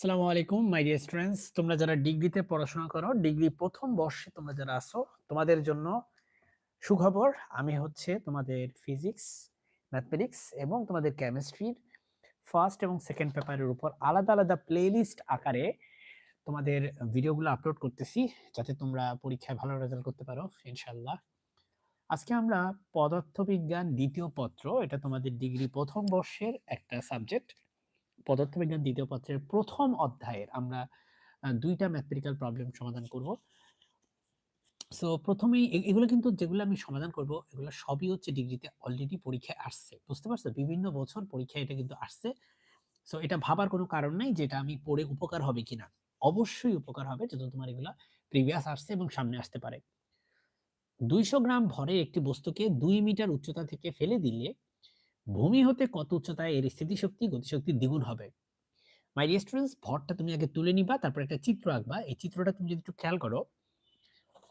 আসসালামু আলাইকুম my dear students তোমরা যারা ডিগ্রিতে পড়াশোনা করো, ডিগ্রি প্রথম বর্ষে তোমরা যারা আসো তোমাদের জন্য সুখবর, আমি হচ্ছে তোমাদের ফিজিক্স ম্যাথমেটিক্স এবং তোমাদের কেমিস্ট্রির ফার্স্ট এবং সেকেন্ড পেপারের উপর আলাদা আলাদা প্লেলিস্ট আকারে তোমাদের ভিডিওগুলো আপলোড করতেছি, যাতে তোমরা পরীক্ষায় ভালো রেজাল্ট করতে পারো ইনশাল্লাহ আজকে আমরা পদার্থবিজ্ঞান দ্বিতীয় পত্র, এটা তোমাদের ডিগ্রি প্রথম বর্ষের একটা সাবজেক্ট পদার্থবিজ্ঞান দ্বিতীয় পত্রের প্রথম অধ্যায়ের আমরা দুইটা ম্যাথমেটিক্যাল প্রবলেম সমাধান করব। সো প্রথমেই এগুলো কিন্তু যেগুলো আমি সমাধান করব, এগুলো সবই হচ্ছে ডিগ্রিতে অলরেডি পরীক্ষায় আসছে। বুঝতে পারছ? বিভিন্ন বছর পরীক্ষায় এটা কিন্তু আসছে। সো এটা ভাবার কোনো কারণ নাই যে এটা আমি পড়ে উপকার হবে কিনা। অবশ্যই উপকার হবে যদি তোমার এগুলা প্রিভিয়াস আসছে এবং সামনে আসতে পারে। দুইশো গ্রাম ভরের একটি বস্তুকে দুই মিটার উচ্চতা থেকে ফেলে দিলে ভূমি হতে কত উচ্চতায় এর স্থিতিশক্তি, গতিশক্তি দ্বিগুণ হবে? মাই ডিয়ার স্টুডেন্টস ভরটা তুমি আগে তুলে নিবা, তারপর একটা চিত্র আঁকবা। এই চিত্রটা তুমি যদি একটু খেয়াল করো,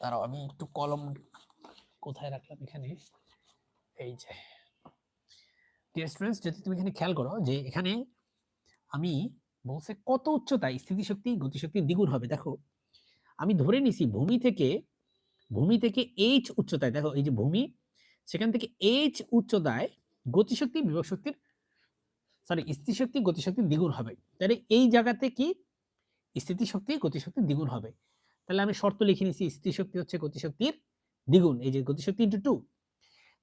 দাঁড়াও, আমি একটু কলম কোথায় রাখলাম এখানে? এই যে। ডিয়ার স্টুডেন্টস যদি তুমি এখানে খেয়াল করো যে এখানে আমি বলছে কত উচ্চতায় স্থিতিশক্তি, গতিশক্তি দ্বিগুণ হবে। দেখো, আমি ধরে নিছি ভূমি থেকে ভূমি থেকে এইচ উচ্চতায়, দেখো, এই যে ভূমি, সেখান থেকে এইচ উচ্চতায় গতিশক্তি বিভব শক্তির সরি স্থিতিশক্তি, গতিশক্তি দ্বিগুণ হবে। তাহলে এই জায়গাতে কি? স্থিতিশক্তি, গতিশক্তি দ্বিগুণ হবে। তাহলে আমি শর্ত লিখে নিছি, স্থিতিশক্তি হচ্ছে গতিশক্তির দ্বিগুণ। এই যে গতিশক্তি ইন্টু টু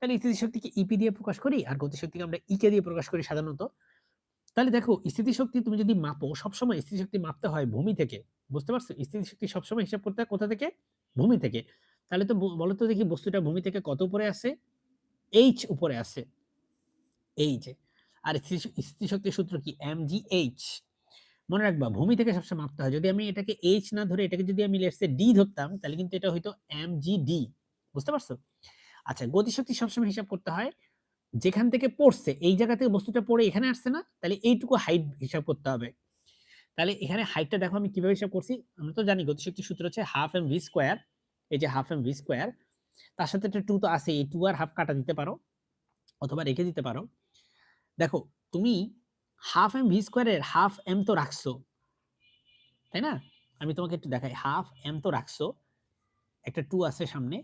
তাহলে স্থিতিশক্তিকে ইপি দিয়ে প্রকাশ করি আর গতিশক্তিকে আমরা ইকে দিয়ে প্রকাশ করি সাধারণত। তাহলে দেখো, স্থিতিশক্তি তুমি যদি মাপো, সবসময় স্থিতিশক্তি মাপতে হয় ভূমি থেকে। বুঝতে পারছ? স্থিতিশক্তি সবসময় হিসাব করতে হয় কোথা থেকে? ভূমি থেকে। তাহলে তো ব- বলো তো দেখি বস্তুটা ভূমি থেকে কত উপরে আছে এইচ উপরে আছে এই যে, আর স্থিতি- স্থিতিশক্তির সূত্র কি? এম জি এইচ মনে রাখবা, ভূমি থেকে সবসময় মাপতে হয়। যদি আমি এটাকে এইচ না ধরে, এটাকে যদি আমি লেটসে ডি ধরতাম, তাহলে কিন্তু এটা হয়তো এম জি ডি বুঝতে পারছ? আচ্ছা গতিশক্তি সবসময় হিসাব করতে হয়, যেখান থেকে পড়ছে, এই জায়গা থেকে বস্তুটা পড়ে এখানে আসছে না, তাহলে এইটুকু হাইট হিসাব করতে হবে। তাহলে এখানে হাইটটা দেখো আমি কীভাবে হিসাব করছি? আমরা তো জানি গতিশক্তির সূত্র হচ্ছে হাফ এম ভি স্কোয়ার এই যে হাফ এম ভি স্কোয়ার তার সাথে একটা টু তো আছে এই টু আর হাফ কাটা দিতে পারো, অথবা রেখে দিতে পারো। দেখো, তুমি হাফ এম ভি স্কোয়ারের হাফ এম তো রাখছো, তাই না? আমি তোমাকে একটু দেখাই হাফ এম তো রাখছো, একটা টু আছে সামনে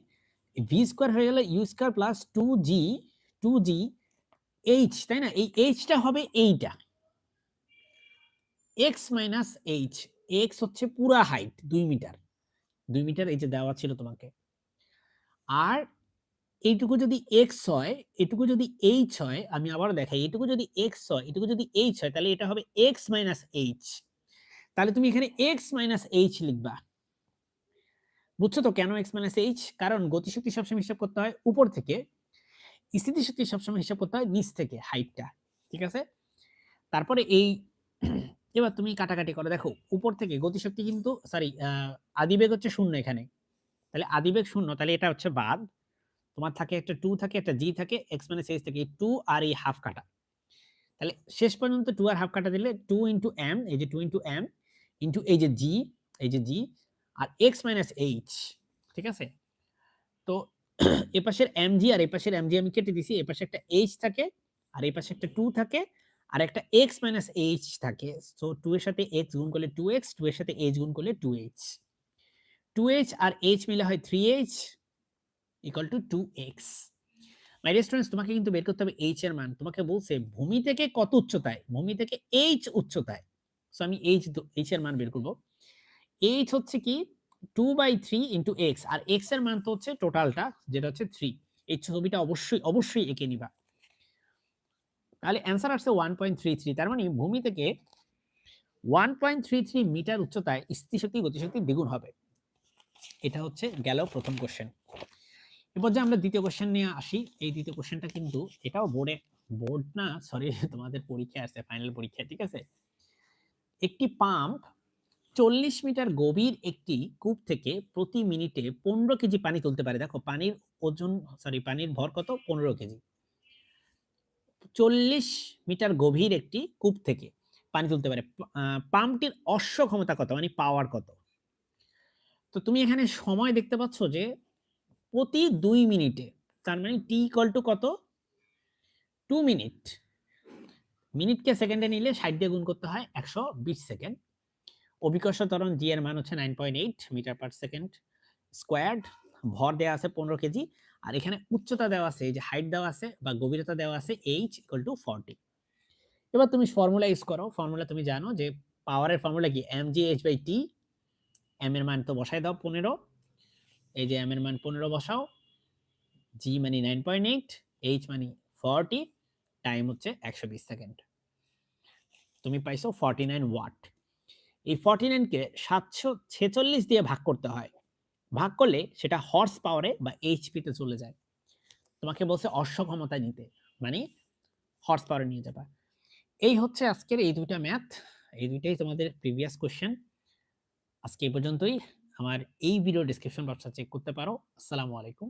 ভি স্কোয়ার হয়ে গেলে U square plus two G two G H তাই না? এই এইচটা হবে এইটা এক্স মাইনাস এইচ এক্স হচ্ছে পুরা হাইট দুই মিটার দুই মিটার এই যে দেওয়া ছিল তোমাকে, আর এইটুকু যদি এক্স হয় এটুকু যদি এইচ হয়, আমি আবার দেখাই এটুকু যদি এক্স হয় এটুকু যদি এইচ হয়, তাহলে এটা হবে এক্স মাইনাস এইচ তাহলে তুমি এখানে এক্স মাইনাস এইচ লিখবা। বুঝছ তো কেন এক্স মাইনাস এইচ কারণ গতিশক্তি সবসময় হিসাব করতে হয় উপর থেকে, স্থিতিশক্তি সবসময় হিসাব করতে হয় নিচ থেকে হাইটটা ঠিক আছে? তারপরে এই, এবার তুমি কাটাকাটি করো, দেখো, উপর থেকে গতিশক্তি কিন্তু সরি আদিবেগ হচ্ছে শূন্য এখানে। তাহলে আদিবেগ শূন্য, তাহলে এটা হচ্ছে বাদ। তোমার থাকে একটা টু থাকে, একটা জি থাকে এক্স মাইনাস এইচ থেকে টু আর এই হাফ কাটা। তাহলে শেষ পর্যন্ত টু আর হাফ কাটা দিলে টু ইন্টু এম এই যে টু ইন্টু এম ইন্টু এই যে জি এই যে জি আর এক্স মাইনাস এইচ ঠিক আছে? তো এ পাশের এম জি আর এ পাশের এম জি আমি কেটে দিছি এ পাশে একটা এইচ থাকে, আর এই পাশে একটা টু থাকে, আর একটা এক্স মাইনাস এইচ থাকে। সো টু এর সাথে এক্স গুণ করলে টু এক্স টু এর সাথে এইচ গুণ করলে টু এইচ টু এইচ আর এইচ মিলে হয় three H equal to two X my students তোমাকে কিন্তু বের করতে হবে এইচ এর মান। তোমাকে বলছে, ভূমি থেকে কত উচ্চতায়? ভূমি থেকে এইচ উচ্চতায়। সো আমি এইচ এইচ এর মান বের করব। এইচ হচ্ছে কি? Two by three into X আর এক্সের মান তো হচ্ছে টোটালটা যেটা হচ্ছে থ্রি এই ছবিটা অবশ্যই অবশ্যই এঁকে নিবা। তাহলে অ্যান্সার আসছে ওয়ান পয়েন্ট থ্রি থ্রি তার মানে ভূমি থেকে one point three three metre উচ্চতায় স্থিতিশক্তি, গতিশক্তি দ্বিগুণ হবে। এটা হচ্ছে গেল প্রথম কোশ্চেন এরপর যে আমরা দ্বিতীয় কোশ্চেন নিয়ে আসি, এই দ্বিতীয় কোশ্চেনটা কিন্তু এটাও বোর্ডে বোর্ড না সরি তোমাদের পরীক্ষা আছে ফাইনাল পরীক্ষা ঠিক আছে? একটি পাম্প চল্লিশ মিটার গভীর একটি কূপ থেকে প্রতি মিনিটে পনেরো কেজি পানি তুলতে পারে। দেখো, পানির ওজন সরি পানির ভর কত? পনেরো কেজি। চল্লিশ মিটার গভীর একটি কূপ থেকে পানি তুলতে পারে। পাম্পটির অশ্ব ক্ষমতা কত? মানে পাওয়ার কত? তো তুমি এখানে সময় দেখতে পাচ্ছ যে প্রতি দুই মিনিটে, তার মানে টি ইকুয়াল টু কত? টু মিনিট মিনিটকে সেকেন্ডে নিলে ষাট দিয়ে গুণ করতে হয় একশো বিশ সেকেন্ড অভিকর্ষ ত্বরণ জি এর মান হচ্ছে nine point eight metre per second squared ভর দেওয়া আছে পনেরো কেজি। আর এখানে উচ্চতা দেওয়া আছে, এই যে হাইট দেওয়া আছে বা গভীরতা দেওয়া আছে এইচ ইকুয়াল টু ফর্টি এবার তুমি ফর্মুলা ইউজ করো। ফর্মুলা তুমি জানো যে পাওয়ারের ফর্মুলা কি? M G H by T M এর মান তো বসাই দাও পনেরো। এই যে এম এর মান পনেরো বসাও। জি মানে নাইন পয়েন্ট এইট এইচ মানে ফর্টি টাইম হচ্ছে একশো বিশ সেকেন্ড তুমি পাইছো ফর্টি নাইন ওয়াট এই ফর্টি নাইনকে সাতশো ছেচল্লিশ দিয়ে ভাগ করতে হয়। ভাগ করলে সেটা হর্স পাওয়ারে বা এইচপিতে চলে যায়। তোমাকে বলছে অশ্ব ক্ষমতা নিতে মানে হর্স পাওয়ারে নিয়ে যাবা। এই হচ্ছে আজকের এই দুইটা ম্যাথ এই দুইটাই তোমাদের প্রিভিয়াস কোশ্চেন আজকে এই পর্যন্তই। আমার এই ভিডিও ডিসক্রিপশন বক্সটা চেক করতে পারো। আসসালামু আলাইকুম।